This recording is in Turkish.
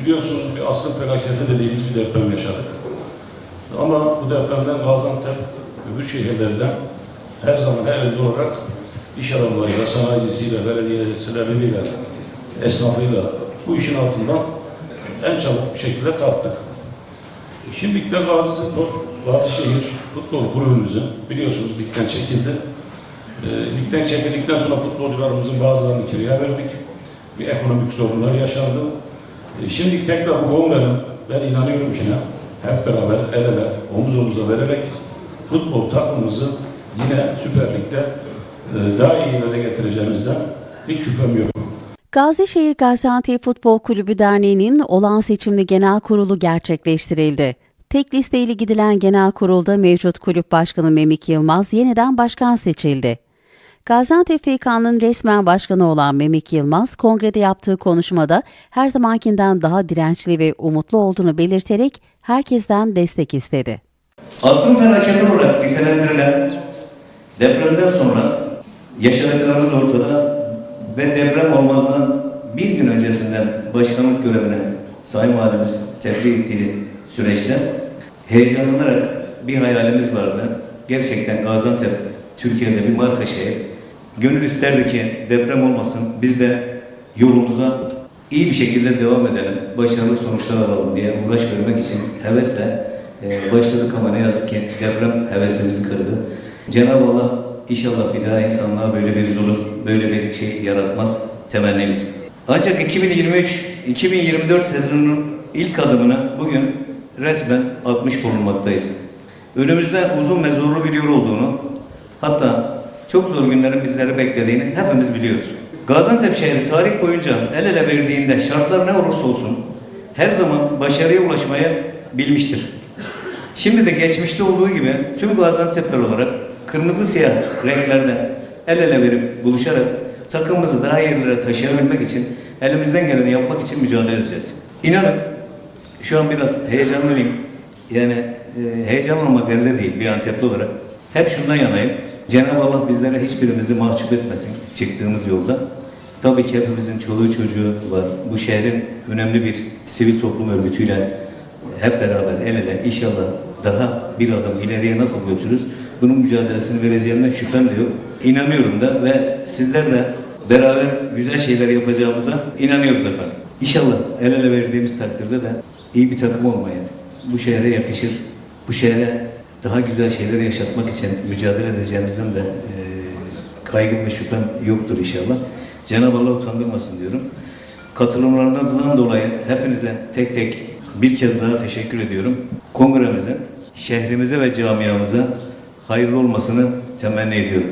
biliyorsunuz bir asıl felaketi dediğimiz bir deprem yaşadık. Ama bu depremden Gaziantep öbür şehirlerden her zaman her yerde olarak iş adamlarıyla, sanayicisiyle, belediyeleriyle, esnafıyla bu işin altından en çabuk bir şekilde kalktık. Şimdi de Gazi Gazişehir Futbol Kulübümüzün biliyorsunuz ligden çekildi. E, ligden çekildikten sonra futbolcularımızın bazılarını kiraya verdik. Bir ekonomik sorunlar yaşandı. E, şimdi tekrar bu ben inanıyorum ki hep beraber el ele, omuz omuza vererek futbol takımımızı yine Süper Lig'de e, daha iyi yerlere getireceğimizden hiç şüphem yok. Gazişehir Gaziantep Futbol Kulübü Derneği'nin olağan seçimli genel kurulu gerçekleştirildi. Tek listeyle gidilen genel kurulda mevcut kulüp başkanı Memik Yılmaz yeniden başkan seçildi. Gaziantep FK'nın resmen başkanı olan Memik Yılmaz, kongrede yaptığı konuşmada her zamankinden daha dirençli ve umutlu olduğunu belirterek herkesten destek istedi. Asrın felaketi olarak nitelendirilen depremden sonra yaşadıklarımız ortada ve deprem olmazdan bir gün öncesinden başkanlık görevine Sayın Valimiz tebrik ettiği süreçte heyecanlanarak bir hayalimiz vardı. Gerçekten Gaziantep Türkiye'de bir marka şehir. Gönül isterdi ki deprem olmasın, biz de yolumuza iyi bir şekilde devam edelim, başarılı sonuçlar alalım diye uğraş vermek için hevesle e, başladık ama ne yazık ki deprem hevesimizi kırdı. Cenab-ı Allah inşallah bir daha insanlığa böyle bir zulüm, böyle bir şey yaratmaz temennimiz. Ancak 2023-2024 sezonunun ilk adımını bugün resmen atmış bulunmaktayız. Önümüzde uzun ve zorlu bir yol olduğunu, hatta çok zor günlerin bizleri beklediğini hepimiz biliyoruz. Gaziantep şehri tarih boyunca el ele verdiğinde şartlar ne olursa olsun her zaman başarıya ulaşmayı bilmiştir. Şimdi de geçmişte olduğu gibi tüm Gaziantep'ler olarak kırmızı siyah renklerde el ele verip buluşarak takımımızı daha yerlere taşıyabilmek için elimizden geleni yapmak için mücadele edeceğiz. İnanın şu an biraz heyecanlıyım. Yani e, heyecan olmak elde değil bir Antepli olarak. Hep şundan yanayım. Cenab-ı Allah bizlere hiçbirimizi mahcup etmesin çıktığımız yolda. Tabii ki hepimizin çoluğu çocuğu var. Bu şehrin önemli bir sivil toplum örgütüyle hep beraber el ele inşallah daha bir adım ileriye nasıl götürür bunun mücadelesini vereceğimden şüphem de yok. İnanıyorum da ve sizler de beraber güzel şeyler yapacağımıza inanıyoruz efendim. İnşallah el ele verdiğimiz takdirde de iyi bir takım olmaya, bu şehre yakışır, bu şehre daha güzel şeyler yaşatmak için mücadele edeceğimizden de e, kaygım ve şüphem yoktur inşallah. Cenab-ı Allah utandırmasın diyorum. Katılımlarınızdan dolayı hepinize tek tek bir kez daha teşekkür ediyorum. Kongremize, şehrimize ve camiamıza hayırlı olmasını temenni ediyorum.